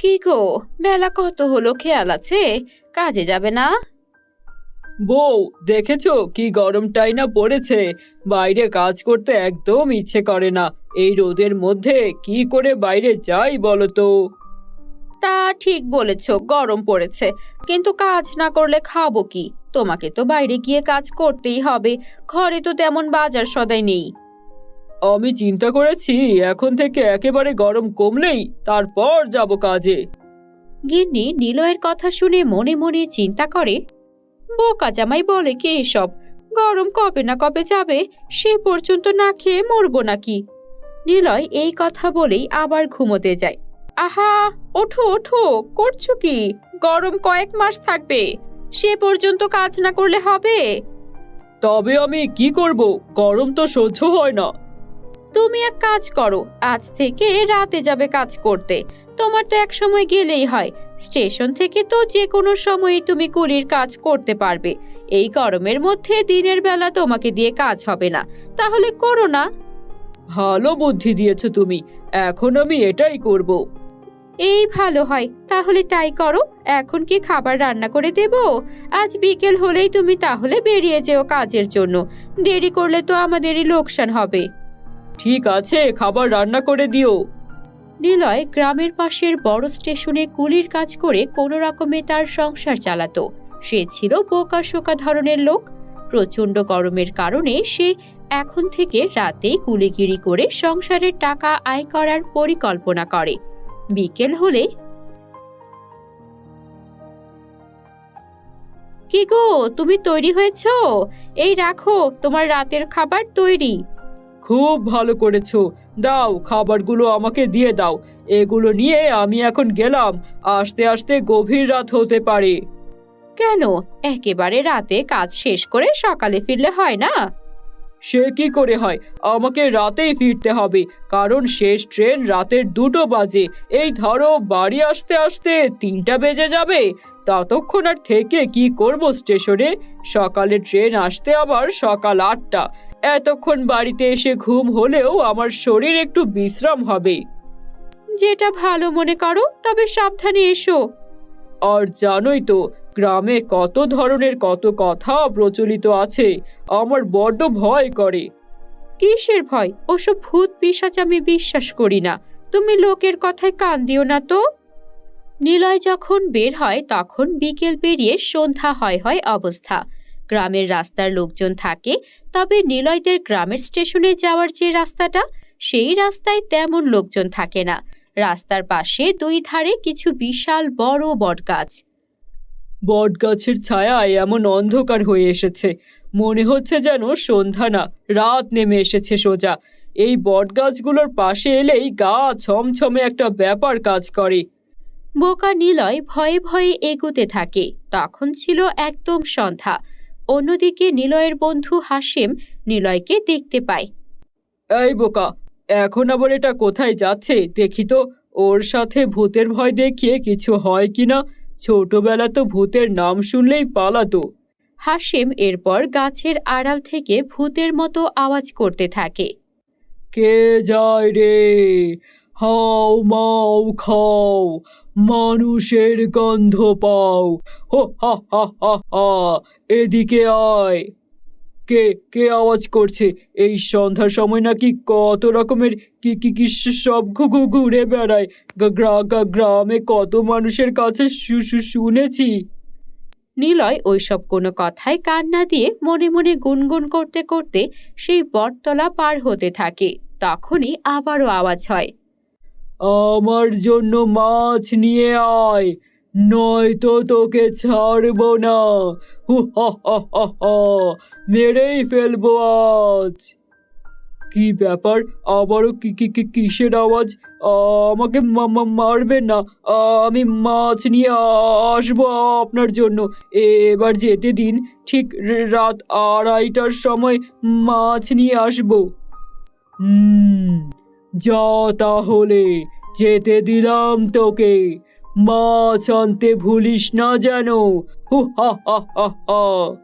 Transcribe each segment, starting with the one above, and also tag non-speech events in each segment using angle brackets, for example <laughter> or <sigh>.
কি গো বেলা কত হলো খেয়াল আছে? কাজে যাবে না? বউ দেখেছ কি গরমটাই না পড়েছে? বাইরে কাজ করতে একদম ইচ্ছে করে না। এই রোদের মধ্যে কি করে বাইরে যাই বলো তো? তা ঠিক বলেছ গরম পড়েছে। কিন্তু কাজ না করলে খাব কি? তোমাকে তো বাইরে গিয়ে কাজ করতেই হবে। ঘরে তো তেমন বাজার সদাই নেই। আমি চিন্তা করেছি এখন থেকে একেবারে গরম কমলেই তারপর যাব কাজে। গিন্নি নিলয়ের কথা শুনে মনে মনে চিন্তা করে বোকা জামাই বলে কে এসব? গরম কবে না কবে যাবে সে পর্যন্ত না খেয়ে মরবো নাকি? নিলয় এই কথা বলেই আবার ঘুমোতে যায়। আহা ওঠো ওঠো করছ কি? গরম কয়েক মাস থাকবে সে পর্যন্ত কাজ না করলে হবে? তবে আমি কি করব? গরম তো সহ্য হয় না। তুমি এক কাজ করো আজ থেকে রাতে যাবে কাজ করতে। তোমার তো এক সময় গেলেই হয়। স্টেশন থেকে তো যে কোনো সময়ই তুমি কুলির কাজ করতে পারবে। এই গরমের মধ্যে দিনের বেলা তোমাকে দিয়ে কাজ হবে না। তাহলে করো না। ভালো বুদ্ধি দিয়েছ তুমি। এখন আমি এটাই করব। এই ভালো হয়। তাহলে তাই করো। এখন কি খাবার রান্না করে দেব? আজ বিকেল হলেই তুমি তাহলে বেরিয়ে যেও কাজের জন্য। দেরি করলে তো আমাদেরই লোকসান হবে। ঠিক আছে, খাবার রান্না করে দিও। নিলয় গ্রামের পাশের বড় স্টেশনে কুলির কাজ করে কোনো রকমে তার সংসার চালাতো। সে ছিল বোকা শোকা ধরনের লোক। প্রচণ্ড গরমের কারণে সে এখন থেকে রাতেই কুলিগিরি করে সংসারের টাকা আয় করার পরিকল্পনা করে। বিকেল হলে কি গো, তুমি তৈরি হয়েছো? এই রাখো, তোমার রাতের খাবার তৈরি। খুব ভালো করেছ। দাও, খাবারগুলো আমাকে দিয়ে দাও। এগুলো নিয়ে আমি এখন গেলাম। আস্তে আস্তে গভীর রাত হতে পারে। কেন? একেবারে রাতে কাজ শেষ করে সকালে ফিরলে হয় না? সে কি করে হয়? আমাকে রাতেই ফিরতে হবে কারণ শেষ ট্রেন রাতের দুটো বাজে। এই ধরো বাড়ি আসতে আসতে তিনটা বেজে যাবে। ততক্ষণ আর থেকে কি করব স্টেশনে? সকালে ট্রেন আসতে আবার সকাল আটটা। এতক্ষণ বাড়িতে এসে ঘুম হলেও আমার শরীর একটু বিশ্রাম হবে। যেটা ভালো মনে করো তবে সাবধানে এসো। আর জানোই তো গ্রামে কত ধরনের কত কথা প্রচলিত আছে, আমার বড্ড ভয় করে। কিসের ভয়? ওসব ভূত পিশাচ আমি বিশ্বাস করি না। তুমি লোকের কথায় কান দিও না তো। নিলয় যখন বের হয়, তখন বিকেল পেরিয়ে সন্ধ্যা হয় হয় অবস্থা। গ্রামের রাস্তার লোকজন থাকে, তবে নিলয়দের গ্রামের স্টেশনে যাওয়ার যে রাস্তাটা, সেই রাস্তায় তেমন লোকজন থাকে না। রাস্তার পাশে দুই ধারে কিছু বিশাল বড় বটগাছ। বট গাছের ছায়ায় এমন অন্ধকার হয়ে এসেছে। মনে হচ্ছে যেন সন্ধ্যা না রাত নেমে এসেছে সোজা। এই বট গাছগুলোর পাশে এলেই গা ছমছমে একটা ব্যাপার কাজ করে। বোকা নিলয় ভয়ে ভয়ে এগুতে থাকে। তখন ছিল একদম সন্ধ্যা। অন্যদিকে নিলয়ের বন্ধু হাসেম নিলয়কে দেখতে পায়। এই বোকা এখন আবার এটা কোথায় যাচ্ছে? দেখি তো ওর সাথে ভূতের ভয় দেখিয়ে কিছু হয় কিনা? ছোটবেলা তো ভূতের নাম শুনলেই পালাতো। হাসেম এরপর গাছের আড়াল থেকে ভূতের মতো আওয়াজ করতে থাকে। কে যায় রে? হাও মাও খাও মানুষের গন্ধ পাও। হো হা হা হা হা এদিকে আয়। কে কে আওয়াজ করছে? এই সন্ধ্যার সময় নাকি কত রকমের কি কি কি সব ঘুরে বেড়ায়। গ্রামে কত মানুষের কাছে শুনেছি। নিলয় ওইসব কোনো কথায় কান না দিয়ে মনে মনে গুনগুন করতে করতে সেই বটতলা পার হতে থাকে। তখনই আবারও আওয়াজ হয়। আমার জন্য মাছ নিয়ে আয়। নয়তো তোকে ছাড়বো না। হু মেরেই ফেলব আজ। কি ব্যাপার? আবারও কি কি কি, কিসের আওয়াজ? আমাকে মারবেন না। আমি মাছ নিয়ে আসব আপনার জন্য। এবার যেতে দিন। ঠিক রাত আড়াইটার সময় মাছ নিয়ে আসব। যা তাহলে। যেতে দিলাম তোকে। মাছ আনতে ভুলিস না যেন। হু হা হা হা হা।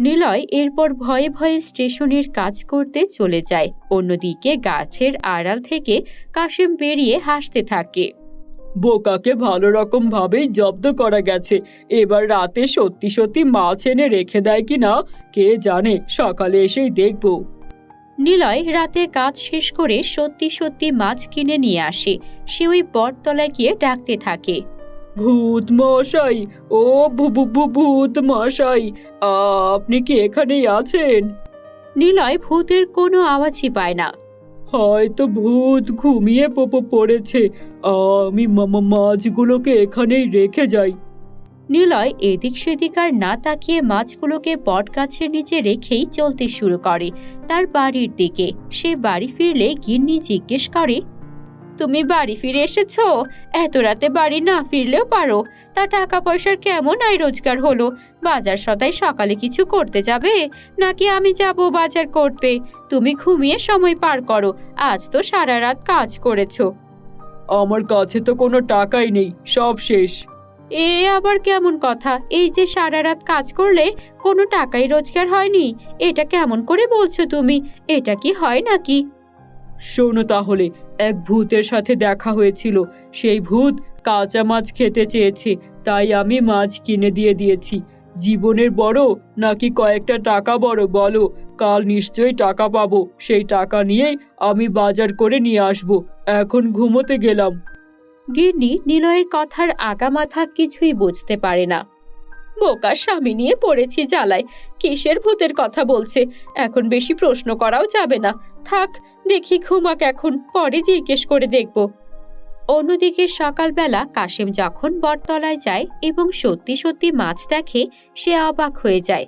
নিলয় এরপর ভয়ে ভয়ে স্টেশনের কাজ করতে চলে যায়। অন্যদিকে গাছের আড়াল থেকে কাশেম বেরিয়ে হাসতে থাকে। বোকাকে ভালো রকম ভাবেই জব্দ করা গেছে। এবার রাতে সত্যি সত্যি মাছ এনে রেখে দেয় কি না কে জানে সকালে এসেই দেখব। নিলয় রাতে কাজ শেষ করে সত্যি সত্যি মাছ কিনে নিয়ে আসে। সে ওই বটতলায় গিয়ে ডাকতে থাকে। ভূত মশাই ও ভূত মশাই আপনি কি এখানেই আছেন? নিলয় ভূতের কোনো আওয়াজই পায় না। হয়তো ভূত ঘুমিয়ে পোপো পড়েছে। আমি মাছগুলোকে এখানেই রেখে যাই। নিলয় এদিক সেদিক আর না তাকিয়ে মাছগুলোকে বট গাছের নিচে রেখেই চলতে শুরু করে তার বাড়ির দিকে। সে বাড়ি ফিরলে গিন্নি জিজ্ঞেস করে, তুমি বাড়ি ফিরে এসেছ? এত রাতে বাড়ি না ফিরলেও পারো। তা টাকা পয়সার কেমন আয় রোজগার হলো? বাজার সদাই সকালে কিছু করতে যাবে? নাকি আমি যাব বাজার করতে? তুমি ঘুমিয়ে সময় পার করো। আজ তো সারা রাত কাজ করেছ। আমার কাছে তো কোনো টাকাই নেই। সব শেষ। এ আবার কেমন কথা? এই যে সারা রাত কাজ করলে কোনো টাকাই রোজগার হয়নি। এটা কেমন করে বলছো তুমি? এটা কি হয় নাকি? শোনো তাহলে, এক ভূতের সাথে দেখা হয়েছিল। সেই ভূত কাঁচা মাছ খেতে চেয়েছে, তাই আমি মাছ কিনে দিয়ে দিয়েছি। জীবনের বড় নাকি কয়েকটা টাকা বড়, বলো? কাল নিশ্চয়ই টাকা পাবো। সেই টাকা নিয়েই আমি বাজার করে নিয়ে আসব। এখন ঘুমোতে গেলাম। গিন্নি নিলয়ের কথার আগামাথা কিছুই বুঝতে পারে না। বোকা স্বামী নিয়ে পড়েছি জ্বালায়, কিসের ভূতের কথা বলছে? এখন বেশি প্রশ্ন করাও যাবে না। থাক, দেখি ঘুমাক এখন, পরে জিজ্ঞেস করে দেখব। অন্যদিকে সকালবেলা কাশেম যখন বটতলায় যায় এবং সত্যি সত্যি মাছ দেখে, সে অবাক হয়ে যায়।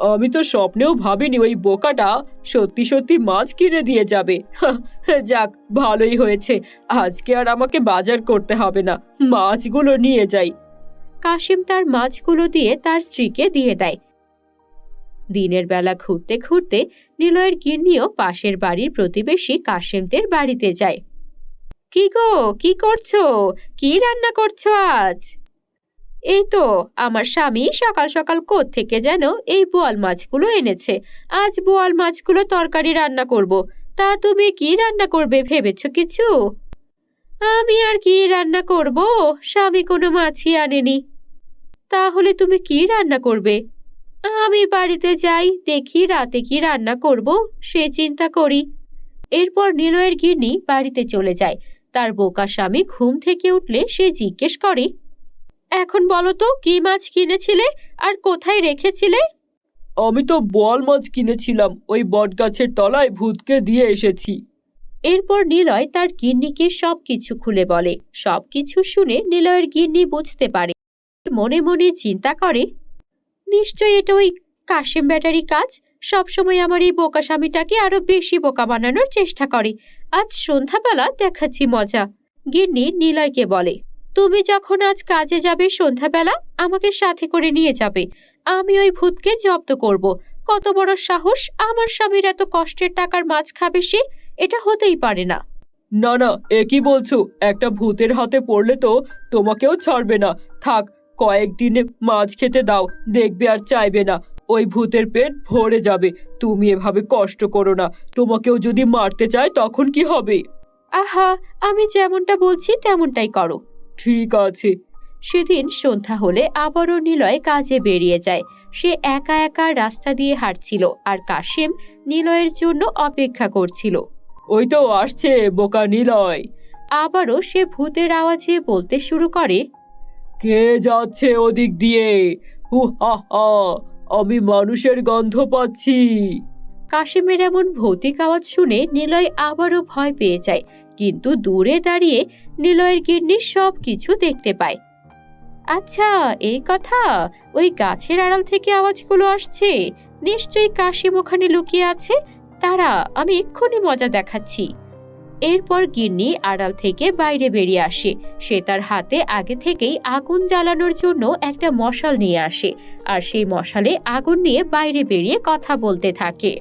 আমি তো স্বপ্নেও ভাবিনি ওই বোকাটা সত্যি সত্যি মাছ কিনে দিয়ে যাবে। <laughs> যাক, ভালোই হয়েছে। আজকে আর আমাকে বাজার করতে হবে না। মাছগুলো নিয়ে যাই। কাশিম তার মাছগুলো দিয়ে তার স্ত্রীকে দিয়ে দেয়। দিনের বেলা ঘুরতে ঘুরতে নিলয়ের গিন্নিও পাশের বাড়ির প্রতিবেশী কাশেমদের বাড়িতে যায়। কি গো, কি করছ? কি রান্না করছ আজ? এই তো, আমার স্বামী সকাল সকাল থেকে যেন এই বোয়াল মাছগুলো এনেছে। আজ বোয়াল মাছগুলো তরকারি রান্না করব। তা তুমি কি রান্না করবে, ভেবেছো কিছু? আমি আর কি রান্না করব? স্বামী কোনো মাছই আনেনি। তাহলে তুমি কি রান্না করবে? আমি বাড়িতে যাই, দেখি রাতে কি রান্না করব, সে চিন্তা করি। এরপর নিলয়ের গিন্নি বাড়িতে চলে যায়। তার বোকা স্বামী ঘুম থেকে উঠলে সে জিজ্ঞেস করে এখন বলো তো কি মাছ কিনেছিলে আর কোথায় রেখেছিলে? আমি তো বল মাছ কিনেছিলাম ওই বটগাছের তলায় ভূতকে দিয়ে এসেছি। এরপর নিলয় তার গিন্নিকে সবকিছু খুলে বলে। সবকিছু শুনে নিলয়ের গিন্নি বুঝতে পারে। মনে মনে চিন্তা করে নিশ্চয়ই এটা ওই কাশেম ব্যাটারি কাজ? সবসময় আমার এই বোকা স্বামীটাকে আরও বেশি বোকা বানানোর চেষ্টা করে। আজ সন্ধ্যাবেলা দেখাচ্ছি মজা। গিন্নি নিলয়কে বলে তুমি যখন আজ কাজে যাবে সন্ধ্যাবেলা আমাকে সাথে করে নিয়ে যাবে। আমি ওই ভূতকে জব্দ করব। কত বড় সাহস আমার স্বামীর এত কষ্টের টাকার মাছ খাবে সে এটা হতেই পারে না। না না এ কি বলছো? একটা ভূতের হাতে পড়লে তো তোমাকেও ছাড়বে না। থাক কয়েকদিনে মাছ খেতে দাও দেখবে আর চাইবে না। ওই ভূতের পেট ভরে যাবে। তুমি এভাবে কষ্ট করো না। তোমাকেও যদি মারতে চায় তখন কি হবে? আহা আমি যেমনটা বলছি তেমনটাই করো। ঠিক আছে। সেদিন সন্ধ্যা হলে আবারও নিলয় কাজে বেরিয়ে যায়। সে একা একা রাস্তা দিয়ে হাঁটছিল আর কাশেম নিলয়ের জন্য অপেক্ষা করছিল। ওই তো আসছে বোকা নিলয়। আবারও সে ভূতের আওয়াজে বলতে শুরু করে কে যাচ্ছে ওদিক দিয়ে? হু হা হা আমি মানুষের গন্ধ পাচ্ছি। কাশেমের এমন ভৌতিক আওয়াজ শুনে নিলয় আবারও ভয় পেয়ে যায় কিন্তু দূরে দাঁড়িয়ে নিলয়ের গিন্নি সব কিছু দেখতে পায়। আচ্ছা এই কথা? ওই গাছের আড়াল থেকে আওয়াজগুলো আসছে। নিশ্চয়ই কাশিম ওখানে লুকিয়ে আছে। তারা আমি এক্ষুনি মজা দেখাচ্ছি। এরপর গিন্নি আড়াল থেকে বাইরে বেরিয়ে আসে। সে তার হাতে আগে থেকেই আগুন জ্বালানোর জন্য একটা মশাল নিয়ে আসে। আর সেই মশালে আগুন নিয়ে বাইরে বেরিয়ে কথা বলতে থাকে।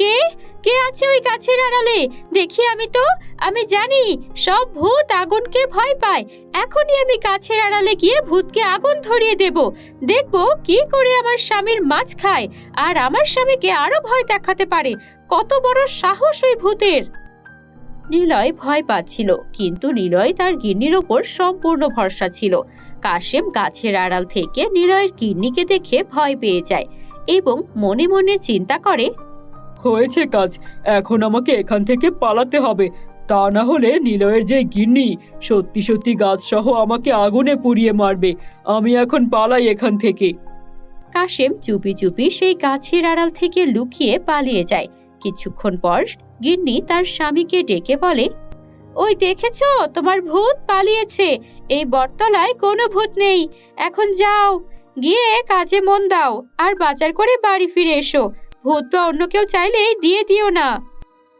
কে? কে আছে ওই গাছের আড়ালে? দেখি আমি তো। আমি জানি, সব ভূত আগুনকে ভয় পায়। এখনই আমি গাছের আড়ালে গিয়ে ভূতকে আগুন ধরিয়ে দেব। দেখব কি করে আমার স্বামীর মাছ খায়। আর আমার স্বামীকে আরও ভয় দেখাতে পারে। কত বড় সাহস ওই ভূতের। নিলয় ভয় পাচ্ছিল, কিন্তু নিলয় তার গিন্নির ওপর সম্পূর্ণ ভরসা ছিল। কাশেম গাছের আড়াল থেকে নিলয়ের গিন্নিকে দেখে ভয় পেয়ে যায় এবং মনে মনে চিন্তা করে হয়েছে কাজ। এখন আমাকে এখান থেকে পালাতে হবে। তা না হলে নিলয়ের যে গিন্নি, সত্যি সত্যি গাছ সহ আমাকে আগুনে পুড়িয়ে মারবে। আমি এখন পালাই এখান থেকে। কাশেম চুপি চুপি সেই গাছের আড়াল থেকে লুকিয়ে পালিয়ে যায়। কিছুক্ষণ পর গিন্নি তার স্বামীকে ডেকে বলে, ওই দেখেছ? তোমার ভূত পালিয়েছে। এই বটতলায় কোনো ভূত নেই। এখন যাও, গিয়ে কাজে মন দাও, আর বাজার করে বাড়ি ফিরে এসো। ভূত বা অন্য কেউ চাইলে দিয়ে দিও না।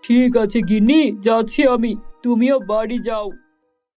ঠিক আছে গিন্নি, যাচ্ছি আমি। তুমিও বাড়ি যাও।